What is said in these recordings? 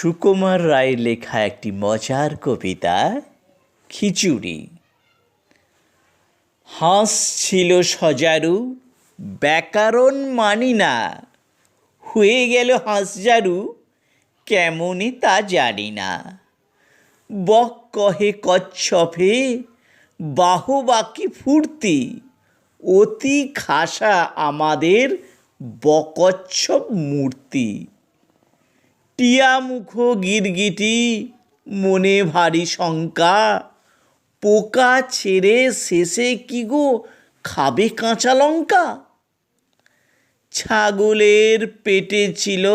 সুকুমার রায়ের লেখা একটি মজার কবিতা, খিচুড়ি। হাঁস ছিল সজারু, ব্যাকরণ মানি না। হয়ে গেল হাঁসজারু কেমনই তা জানি না। বক কহে কচ্ছপে বাহু বাকি ফুর্তি। অতি খাসা আমাদের বকচ্ছপ মূর্তি। টিয়া মুখ গিরগিটি মনে ভারী শঙ্কা। পোকা ছেড়ে শেষে কি গো খাবে কাঁচা লঙ্কা? ছাগলের পেটে ছিল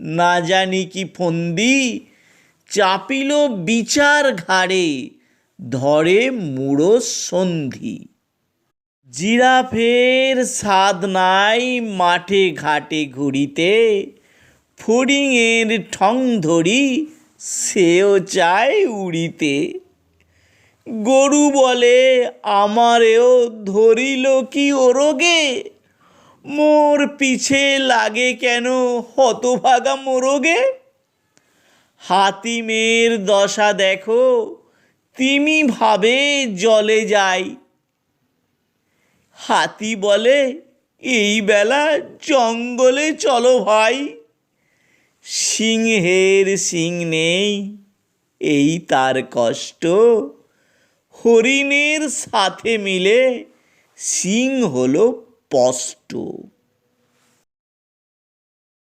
না জানি কি ফন্দি, চাপিল বিচার ঘাড়ে ধরে মুড়ো সন্ধি। জিরাফের স্বাদ নাই মাঠে ঘাটে ঘুরিতে ফড়িংয়ের ঠং ধরি সেও চায় উড়িতে। গরু বলে, আমারেও ধরিল কি ওরগে মোর পিছে লাগে কেন হতভাগা মোরগে হাতিমের দশা দেখো, তিমি ভাবে জলে যাই হাতি বলে, এই বেলা জঙ্গলে চলো ভাই। সিংহের সিং নেই এই তার কষ্ট। হরিণের সাথে মিলে সিং হলো স্পষ্ট।